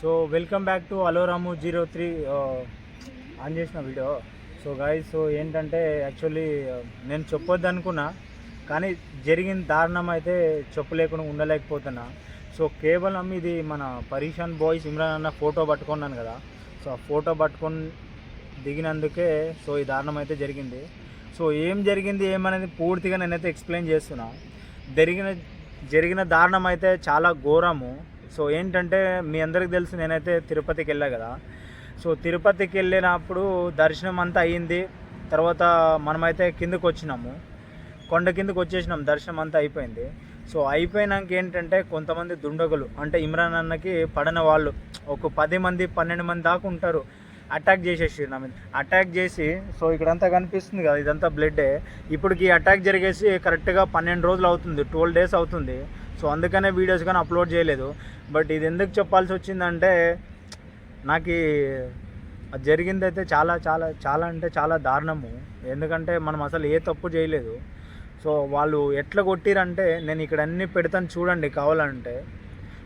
So welcome back to అలోరాము zero three on చేసిన video. So guys so ఏంటంటే actually నేను చెప్పొద్దు అనుకున్నా కానీ జరిగిన దారుణం అయితే చెప్పలేకుండా ఉండలేకపోతున్నా. సో కేవలం ఇది మన పరీషాన్ బాయ్స్ ఇమ్రాన్ అన్న ఫోటో పట్టుకున్నాను కదా. సో ఆ ఫోటో పట్టుకొని దిగినందుకే సో ఈ దారుణం అయితే జరిగింది. సో ఏం జరిగింది ఏమనేది పూర్తిగా నేనైతే ఎక్స్ప్లెయిన్ చేస్తున్నా. జరిగిన జరిగిన దారుణం అయితే చాలా ఘోరము. సో ఏంటంటే మీ అందరికి తెలుసు నేనైతే తిరుపతికి వెళ్ళా కదా. సో తిరుపతికి వెళ్ళినప్పుడు దర్శనం అంతా అయ్యింది. తర్వాత మనమైతే కిందకు వచ్చినాము. కొండ కిందకు వచ్చేసినాం దర్శనం అంతా అయిపోయింది. సో అయిపోయినాక ఏంటంటే కొంతమంది దుండగులు అంటే ఇమ్రాన్ అన్నకి పడిన వాళ్ళు ఒక పది మంది పన్నెండు మంది దాకా ఉంటారు. అటాక్ చేసేసి నా మీద అటాక్ చేసి సో ఇక్కడంతా కనిపిస్తుంది కదా ఇదంతా బ్లడ్డే ఇప్పటికి అటాక్ జరిగేసి కరెక్ట్గా పన్నెండు రోజులు అవుతుంది ట్వెల్వ్ డేస్ అవుతుంది. సో అందుకనే వీడియోస్ కానీ అప్లోడ్ చేయలేదు. బట్ ఇది ఎందుకు చెప్పాల్సి వచ్చిందంటే నాకు అది జరిగిందైతే చాలా చాలా చాలా అంటే చాలా దారుణము. ఎందుకంటే మనం అసలు ఏ తప్పు చేయలేదు. సో వాళ్ళు ఎట్లా కొట్టిరంటే నేను ఇక్కడ అన్ని పెడతాను చూడండి కావాలంటే.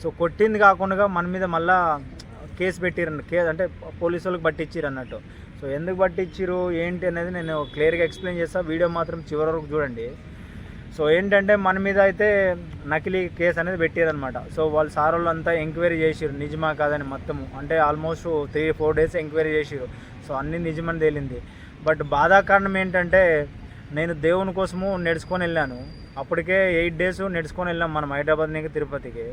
సో కొట్టింది కాకుండా మన మీద మళ్ళా కేసు పెట్టిరండి కే అంటే పోలీసులకు వాళ్ళకి పట్టించిరు అన్నట్టు సో ఎందుకు పట్టించిరు ఏంటి అనేది నేను క్లియర్గా ఎక్స్ప్లెయిన్ చేస్తాను వీడియో మాత్రం చివరి వరకు చూడండి. సో ఏంటంటే మన మీద అయితే నకిలీ కేసు అనేది పెట్టారనమాట సో వాళ్ళు సార్ వాళ్ళు అంతా ఎంక్వైరీ చేసిరు నిజమా కాదని మొత్తము అంటే almost three four days enquiry చేసిరు సో అన్నీ నిజమని తేలింది. బట్ బాధాకారణం ఏంటంటే నేను దేవుని కోసము నడుచుకొని వెళ్ళాను. అప్పటికే ఎయిట్ డేస్ నడుచుకొని వెళ్ళాం మనం హైదరాబాద్ నుంచి తిరుపతికి.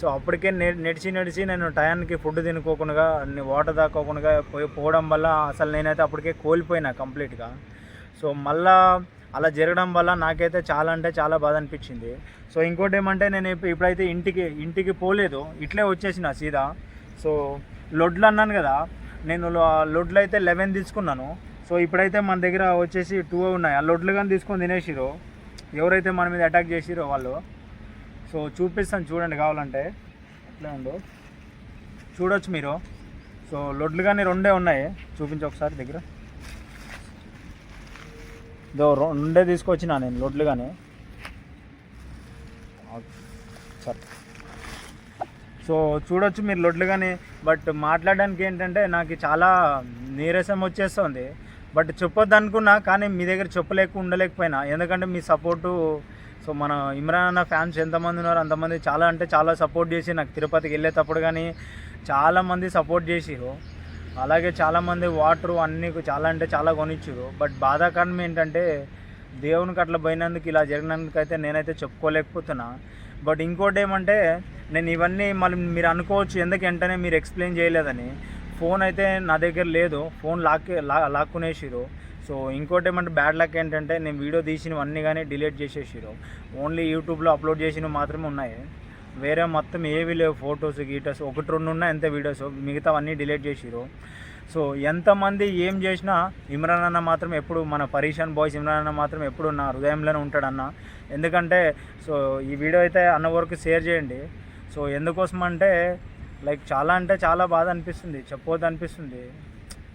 సో అప్పటికే నడిచి నడిచి నేను టయానికి ఫుడ్ తినుకోకుండా అన్ని వాటర్ తాకోకుండా పోయి పోవడం వల్ల అసలు నేనైతే అప్పటికే కోల్పోయినా కంప్లీట్గా. సో మళ్ళా అలా జరగడం వల్ల నాకైతే చాలా అంటే చాలా బాధ అనిపించింది. సో ఇంకోటి ఏమంటే నేను ఇప్పుడైతే ఇంటికి ఇంటికి పోలేదు. ఇట్లే వచ్చేసిన సీదా. సో లొడ్లు అన్నాను కదా నేను లొడ్లు అయితే లెవెన్ తీసుకున్నాను. సో ఇప్పుడైతే మన దగ్గర వచ్చేసి టూ ఉన్నాయి. ఆ లొడ్లు కానీ తీసుకొని తినేసిరు ఎవరైతే మన మీద అటాక్ చేసిరో వాళ్ళు. సో చూపిస్తాను చూడండి కావాలంటే. అట్లే ఉండు చూడొచ్చు మీరు. సో లొడ్లు కానీ రెండే ఉన్నాయి. చూపించు ఒకసారి దగ్గర. ఇదో రెండే తీసుకొచ్చిన నేను లొడ్లు కానీ సరే. సో చూడొచ్చు మీరు లొడ్లు కానీ బట్ మాట్లాడడానికి ఏంటంటే నాకు చాలా నీరసం వచ్చేస్తుంది. బట్ చెప్పొద్దు అనుకున్నా కానీ మీ దగ్గర చెప్పలేక ఉండలేకపోయినా. ఎందుకంటే మీ సపోర్టు సో మన ఇమ్రాన్ అన్న ఫ్యాన్స్ ఎంతమంది ఉన్నారో అంతమంది చాలా అంటే చాలా సపోర్ట్ చేసి నాకు తిరుపతికి వెళ్ళేటప్పుడు కానీ చాలామంది సపోర్ట్ చేసిరు అలాగే చాలామంది వాటర్ అన్నీ చాలా అంటే చాలా కొనిచ్చారు బట్ బాధాకరణం ఏంటంటే దేవునికి అట్లా పోయినందుకు ఇలా జరిగినందుకు అయితే నేనైతే చెప్పుకోలేకపోతున్నా. బట్ ఇంకోటి ఏమంటే నేను ఇవన్నీ మళ్ళీ మీరు అనుకోవచ్చు ఎందుకు వెంటనే మీరు ఎక్స్ప్లెయిన్ చేయలేదని. ఫోన్ అయితే నా దగ్గర లేదు. ఫోన్ లాక్కే లా లాక్కునేసిరు సో ఇంకోటి ఏమంటే బ్యాడ్ లక్ ఏంటంటే నేను వీడియో తీసినవన్నీ కానీ డిలీట్ చేసేసిరు ఓన్లీ యూట్యూబ్లో అప్లోడ్ చేసినవి మాత్రమే ఉన్నాయి. వేరే మొత్తం ఏవి లేవు ఫొటోస్ గీటోస్. ఒకటి రెండు ఉన్నాయి అంతే వీడియోస్ మిగతావన్నీ డిలీట్ చేసిరు సో ఎంతమంది ఏం చేసినా ఇమ్రాన్ అన్న మాత్రం ఎప్పుడు మన పరీషన్ బాయ్స్ ఇమ్రాన్ అన్న మాత్రం ఎప్పుడు నా హృదయంలోనే ఉంటాడన్న. ఎందుకంటే సో ఈ వీడియో అయితే అన్న వరకు షేర్ చేయండి. సో ఎందుకోసం అంటే లైక్ చాలా అంటే చాలా బాధ అనిపిస్తుంది చెప్పొద్దు అనిపిస్తుంది.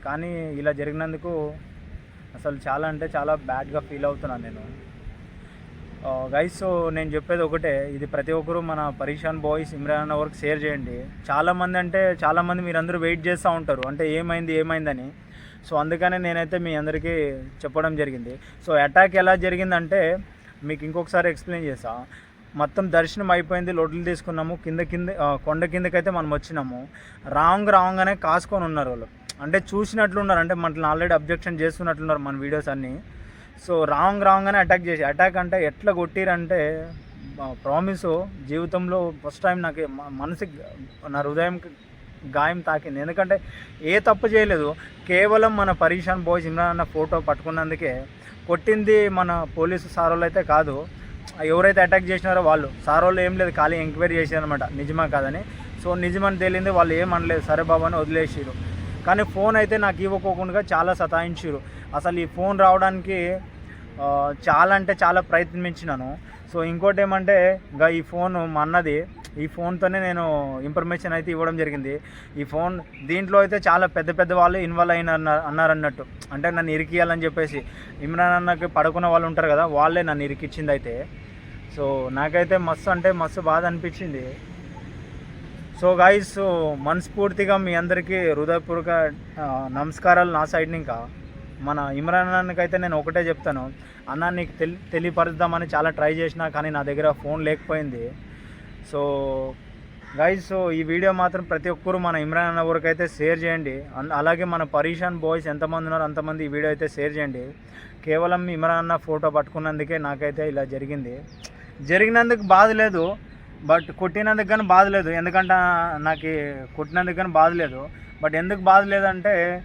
కానీ ఇలా జరిగినందుకు అసలు చాలా అంటే చాలా బ్యాడ్గా ఫీల్ అవుతున్నాను నేను. గైస్ సో నేను చెప్పేది ఒకటే. ఇది ప్రతి ఒక్కరు మన పరీషాన్ బాయ్స్ ఇమ్రాన్ వరకు షేర్ చేయండి. చాలామంది అంటే చాలామంది మీరందరూ వెయిట్ చేస్తూ ఉంటారు. అంటే ఏమైంది ఏమైందని. సో అందుకనే నేనైతే మీ అందరికీ చెప్పడం జరిగింది. సో అటాక్ ఎలా జరిగిందంటే మీకు ఇంకొకసారి ఎక్స్ప్లెయిన్ చేసా మొత్తం దర్శనం అయిపోయింది లొడ్లు తీసుకున్నాము. కింద కింద కొండ కొండ కిందకైతే మనం వచ్చినాము. రాంగ్ రాంగ్ అనే కాసుకొని ఉన్నారు వాళ్ళు. అంటే చూసినట్లున్నారు. అంటే మనల్ని ఆల్రెడీ అబ్జెక్షన్ చేస్తున్నట్లున్నారు మన వీడియోస్ అన్నీ. సో రాంగ్ రాంగ్గానే అటాక్ చేసి అటాక్ అంటే ఎట్లా కొట్టిరంటే ప్రామిస్ జీవితంలో ఫస్ట్ టైం నాకు మనసుకి నా హృదయం గాయం తాకింది. ఎందుకంటే ఏ తప్పు చేయలేదు. కేవలం మన పరీషాన్ బాయ్స్ ఇమ్రాన్ అన్న ఫోటో పట్టుకున్నందుకే కొట్టింది మన పోలీసు సారోళ్ళు అయితే కాదు. ఎవరైతే అటాక్ చేసినారో వాళ్ళు. సార్ వాళ్ళు ఏం లేదు ఖాళీ ఎంక్వైరీ చేశారనమాట నిజమా కాదని. సో నిజమని తేలింది వాళ్ళు ఏం అనలేదు. సరే బాబు అని వదిలేసిరు కానీ ఫోన్ అయితే నాకు ఇవ్వకోకుండా చాలా సతాయించారు అసలు ఈ ఫోన్ రావడానికి చాలా అంటే చాలా ప్రయత్నించినాను. సో ఇంకోటి ఏమంటే ఇంకా ఈ ఫోన్ మా అన్నది ఈ ఫోన్తోనే నేను ఇన్ఫర్మేషన్ అయితే ఇవ్వడం జరిగింది. ఈ ఫోన్ దీంట్లో అయితే చాలా పెద్ద పెద్ద వాళ్ళు ఇన్వాల్వ్ అయిన అన్నారన్నట్టు. అంటే నన్ను ఇరికియాలని చెప్పేసి. ఇమ్రాన్ అన్నకి పడుకున్న వాళ్ళు ఉంటారు కదా వాళ్ళే నన్ను ఇరికిచ్చింది అయితే. సో నాకైతే మస్తు అంటే మస్తు బాధ అనిపించింది. సో గాయస్ మనస్ఫూర్తిగా మీ అందరికీ హృదయపూర్వక నమస్కారాలు నా సైడ్ ఇంకా. మన ఇమ్రాన్ అన్నకి అయితే నేను ఒకటే చెప్తాను. అన్న నీకు తెలి తెలియపరుద్దామని చాలా ట్రై చేసినా కానీ నా దగ్గర ఫోన్ లేకపోయింది. సో గైస్ సో ఈ వీడియో మాత్రం ప్రతి ఒక్కరు మన ఇమ్రాన్ అన్న ఊరికి అయితే షేర్ చేయండి. అన్- అలాగే మన పరీషాన్ బాయ్స్ ఎంతమంది ఉన్నారో అంతమంది ఈ వీడియో అయితే షేర్ చేయండి. కేవలం ఇమ్రాన్ అన్న ఫోటో పట్టుకున్నందుకే నాకైతే ఇలా జరిగింది. జరిగినందుకు బాధ లేదు. బట్ కొట్టినందుకు కానీ బాధ లేదు. ఎందుకంటే నాకు కొట్టినందుకు కానీ బాధ లేదు. బట్ ఎందుకు బాధ లేదంటే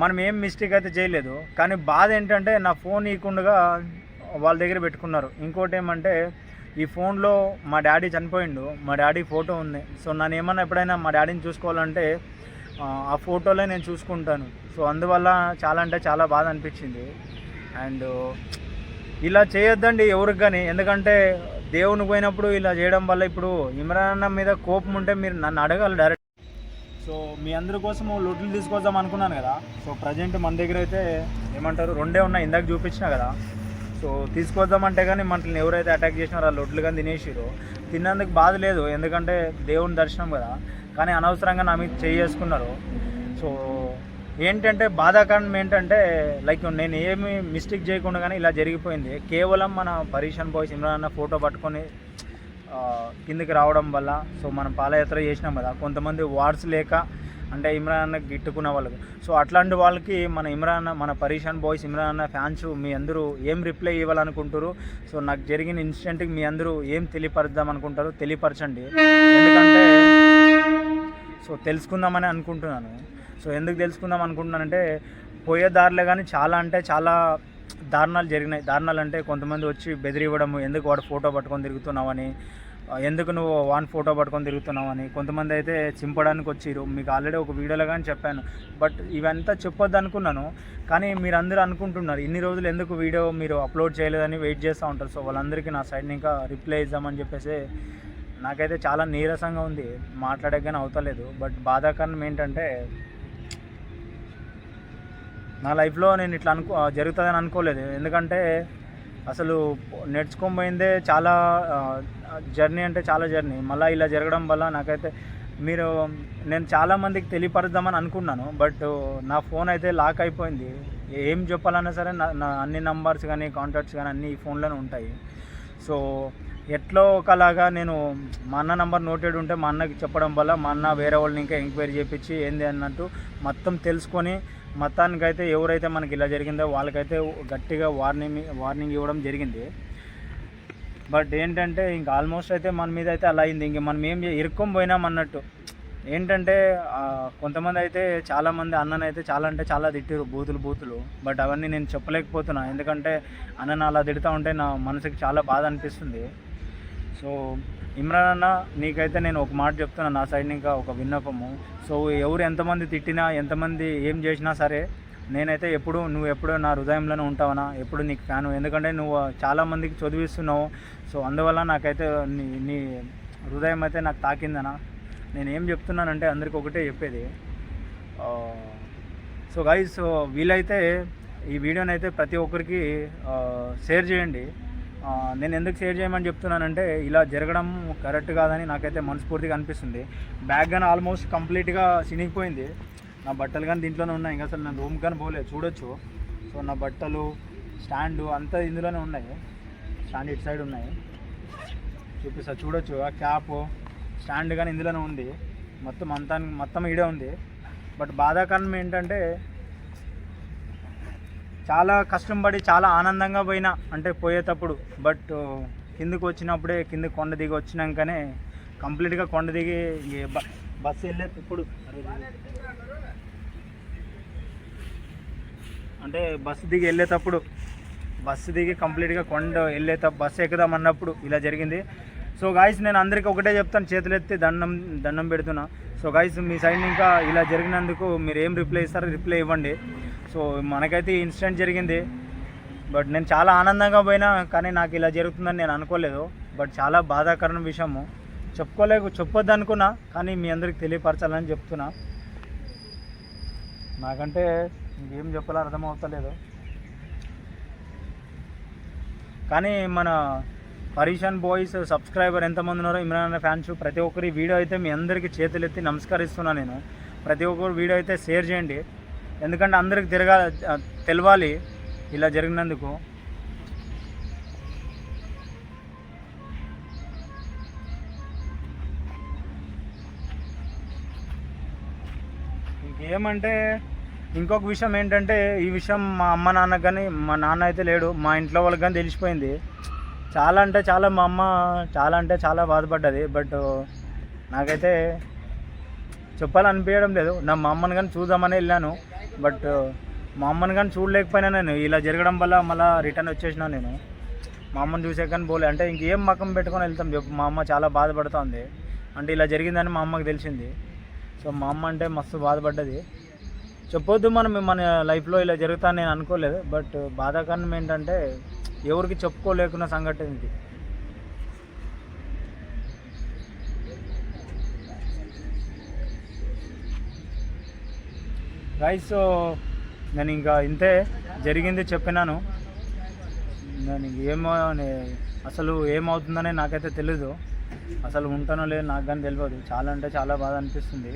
మనం ఏం మిస్టేక్ అయితే చేయలేదు. కానీ బాధ ఏంటంటే నా ఫోన్ ఇవ్వకుండా వాళ్ళ దగ్గర పెట్టుకున్నారు. ఇంకోటి ఏమంటే ఈ ఫోన్లో మా డాడీ చనిపోయిండు. మా డాడీ ఫోటో ఉంది. సో నన్ను ఏమన్నా ఎప్పుడైనా మా డాడీని చూసుకోవాలంటే ఆ, ఫోటోలే ఫోటోలో నేను చూసుకుంటాను. సో అందువల్ల చాలా అంటే చాలా బాధ అనిపించింది. అండ్ ఇలా చేయొద్దండి ఎవరికి కానీ. ఎందుకంటే దేవుని పోయినప్పుడు ఇలా చేయడం వల్ల ఇప్పుడు ఇమ్రాన్ అన్న మీద కోపం ఉంటే మీరు నన్ను అడగాలి డైరెక్ట్ సో మీ అందరి కోసం లొట్లు తీసుకొద్దాం అనుకున్నాను కదా. సో ప్రజెంట్ మన దగ్గర అయితే ఏమంటారు రెండే ఉన్నాయి. ఇందాక చూపించిన కదా. సో తీసుకొద్దామంటే కానీ మనల్ని ఎవరైతే అటాక్ చేసినారో ఆ లొడ్లు కానీ తినేసిరో తిన్నందుకు బాధ లేదు. ఎందుకంటే దేవుని దర్శనం కదా. కానీ అనవసరంగా నా మీద చేసుకున్నారు సో ఏంటంటే బాధాకరణం ఏంటంటే లైక్ నేను ఏమి మిస్టేక్ చేయకుండా కానీ ఇలా జరిగిపోయింది. కేవలం మన పరీషన్ బాయ్స్ ఇమ్రాన్ అన్న ఫోటో పట్టుకొని కిందికి రావడం వల్ల సో మనం పాదయాత్ర చేసినాం కదా కొంతమంది వార్డ్స్ లేక అంటే ఇమ్రాన్ అన్న గిట్టుకున్న వాళ్ళకు. సో అట్లాంటి వాళ్ళకి మన ఇమ్రాన్ అన్న మన పరీషాన్ బాయ్స్ ఇమ్రాన్ అన్న ఫ్యాన్స్ మీ అందరూ ఏం రిప్లై ఇవ్వాలనుకుంటారు సో నాకు జరిగిన ఇన్సిడెంట్కి మీ అందరూ ఏం తెలియపరుద్దాం అనుకుంటారు తెలియపరచండి. ఎందుకంటే సో తెలుసుకుందామని అనుకుంటున్నాను. సో ఎందుకు తెలుసుకుందాం అనుకుంటున్నానంటే పోయే దారిలో కానీ చాలా అంటే చాలా దారుణాలు జరిగినాయి. దారుణాలు అంటే కొంతమంది వచ్చి బెదిరివ్వడం ఎందుకు వాడు ఫోటో పట్టుకొని తిరుగుతున్నావని ఎందుకు నువ్వు వాన్ ఫోటో పట్టుకొని తిరుగుతున్నావని కొంతమంది అయితే చింపడానికి వచ్చిరు. మీకు ఆల్రెడీ ఒక వీడియోలో కానీ చెప్పాను. బట్ ఇవంతా చెప్పొద్దు అనుకున్నాను. కానీ మీరు అందరూ అనుకుంటున్నారు ఇన్ని రోజులు ఎందుకు వీడియో మీరు అప్లోడ్ చేయలేదని వెయిట్ చేస్తూ ఉంటారు? సో వాళ్ళందరికీ నా సైడ్ని ఇంకా రిప్లై ఇద్దామని చెప్పేసి నాకైతే చాలా నీరసంగా ఉంది. మాట్లాడగానే అవుతలేదు. బట్ బాధాకరణం ఏంటంటే నా లైఫ్లో నేను ఇట్లా అనుకో జరుగుతుందని అనుకోలేదు. ఎందుకంటే అసలు నేర్చుకొని పోయిందే చాలా జర్నీ అంటే చాలా జర్నీ. మళ్ళీ ఇలా జరగడం వల్ల నాకైతే మీరు నేను చాలా మందికి తెలియపరుద్దామని అనుకున్నాను. బట్ నా ఫోన్ అయితే లాక్ అయిపోయింది. ఏం చెప్పాలన్నా సరే నా నా అన్ని నంబర్స్ కానీ కాంటాక్ట్స్ కానీ అన్ని ఈ ఫోన్లోనే ఉంటాయి. సో ఎట్లో ఒకలాగా నేను మా అన్న నంబర్ నోటెడ్ ఉంటే మా అన్నకి చెప్పడం వల్ల మా అన్న వేరే వాళ్ళని ఇంకా ఎంక్వైరీ చేయించి ఏంది అన్నట్టు మొత్తం తెలుసుకొని మొత్తానికైతే ఎవరైతే మనకి ఇలా జరిగిందో వాళ్ళకైతే గట్టిగా వార్నింగ్ వార్నింగ్ ఇవ్వడం జరిగింది. బట్ ఏంటంటే ఇంకా ఆల్మోస్ట్ అయితే మన మీద అయితే అలా అయింది. ఇంక మనం ఏం ఇరుక్కొని పోయినాం అన్నట్టు. ఏంటంటే కొంతమంది అయితే చాలామంది అన్నని అయితే చాలా అంటే చాలా తిట్టారు బూతులు బూతులు. బట్ అవన్నీ నేను చెప్పలేకపోతున్నా. ఎందుకంటే అన్నను అలా తిడుతూ ఉంటే నా మనసుకి చాలా బాధ అనిపిస్తుంది. సో ఇమ్రాన్ అన్న నీకైతే నేను ఒక మాట చెప్తున్నా నా సైడ్ ఇంకా ఒక విన్నపము. సో ఎవరు ఎంతమంది తిట్టినా ఎంతమంది ఏం చేసినా సరే నేనైతే ఎప్పుడు నువ్వు ఎప్పుడు నా హృదయంలోనే ఉంటావనా? ఎప్పుడు నీకు ఫ్యాను? ఎందుకంటే నువ్వు చాలామందికి చదివిస్తున్నావు. సో అందువల్ల నాకైతే నీ నీ హృదయం అయితే నాకు తాకిందనా నేను ఏం చెప్తున్నానంటే అందరికి ఒకటే చెప్పేది. సో గైస్ సో వీలైతే ఈ వీడియోని అయితే ప్రతి ఒక్కరికి షేర్ చేయండి. నేను ఎందుకు షేర్ చేయమని చెప్తున్నానంటే ఇలా జరగడం కరెక్ట్ కాదని నాకైతే మనస్ఫూర్తిగా అనిపిస్తుంది. బ్యాగ్ కానీ ఆల్మోస్ట్ కంప్లీట్గా చినిగిపోయింది. నా బట్టలు కానీ దీంట్లోనే ఉన్నాయి. ఇంకా అసలు నేను రూమ్ కానీ పోలేదు. చూడొచ్చు. సో నా బట్టలు స్టాండు అంతా ఇందులోనే ఉన్నాయి. స్టాండ్ ఇటు సైడ్ ఉన్నాయి. చూపిస్తా చూడొచ్చు. ఆ క్యాప్ స్టాండ్ కానీ ఇందులోనే ఉంది. మొత్తం అంతా మొత్తం ఈడే ఉంది. బట్ బాధాకరణం ఏంటంటే చాలా కష్టం పడి చాలా ఆనందంగా పోయినా అంటే పోయేటప్పుడు. బట్ uh, కిందకు వచ్చినప్పుడే కింద కొండ దిగి వచ్చినాకనే కంప్లీట్గా కొండ దిగి బస్సు వెళ్ళేటప్పుడు అంటే బస్సు దిగి వెళ్ళేటప్పుడు బస్సు దిగి కంప్లీట్గా కొండ వెళ్ళేట బస్సు ఎక్కుదాం అన్నప్పుడు ఇలా జరిగింది. సో గాయస్ నేను అందరికీ ఒకటే చెప్తాను చేతులెత్తి దండం దండం పెడుతున్నా. సో గాయస్ మీ సైడ్ ఇంకా ఇలా జరిగినందుకు మీరు ఏం రిప్లై ఇస్తారో రిప్లై ఇవ్వండి. సో మనకైతే ఇన్సిడెంట్ జరిగింది. బట్ నేను చాలా ఆనందంగా పోయినా కానీ నాకు ఇలా జరుగుతుందని నేను అనుకోలేదు. బట్ చాలా బాధాకరమైన విషయము. చెప్పుకోలేక చెప్పొద్దు అనుకున్నా కానీ మీ అందరికి తెలియపరచాలని చెప్తున్నా. నాకంటే ఇంకేం చెప్పాలో అర్థమవుతలేదు కానీ మన పరీషన్ బాయ్స్ సబ్స్క్రైబర్ ఎంతమంది ఉన్నారో ఇమ్రాన్ ఫ్యాన్స్ ప్రతి ఒక్కరి వీడియో అయితే మీ అందరికీ చేతులెత్తి నమస్కరిస్తున్నా నేను. ప్రతి ఒక్కరు వీడియో అయితే షేర్ చేయండి. ఎందుకంటే అందరికి తిరగా తెలవాలి ఇలా జరిగినందుకు. ఇంకేమంటే ఇంకొక విషయం ఏంటంటే ఈ విషయం మా అమ్మ నాన్నకు కానీ మా నాన్న అయితే లేడు మా ఇంట్లో వాళ్ళకి కానీ తెలిసిపోయింది. చాలా అంటే చాలా మా అమ్మ చాలా అంటే చాలా బాధపడ్డది బట్ నాకైతే చెప్పాలనిపించడం లేదు. నా మా అమ్మని కానీ చూద్దామని వెళ్ళాను. బట్ మా అమ్మని కానీ చూడలేకపోయినా నేను. ఇలా జరగడం వల్ల మళ్ళీ రిటర్న్ వచ్చేసిన నేను. మా అమ్మని చూసే కానీ పోలే. అంటే ఇంకేం మకం పెట్టుకొని వెళ్తాం చెప్పు. మా అమ్మ చాలా బాధపడుతుంది. అంటే ఇలా జరిగిందని మా అమ్మకి తెలిసింది. సో మా అమ్మ అంటే మస్తు బాధపడ్డది. చెప్పొద్దు మనం మన లైఫ్లో ఇలా జరుగుతా నేను అనుకోలేదు. బట్ బాధాకరణం ఏంటంటే ఎవరికి చెప్పుకోలేకున్న సంఘటన ఇది. రైస్ సో నేను ఇంకా ఇంతే జరిగింది చెప్పినాను. నేను ఏమో అసలు ఏమవుతుందనే నాకైతే తెలీదు. అసలు ఉంటానో లేదో నాకు కానీ తెలియదు చాలా అంటే చాలా బాధ అనిపిస్తుంది.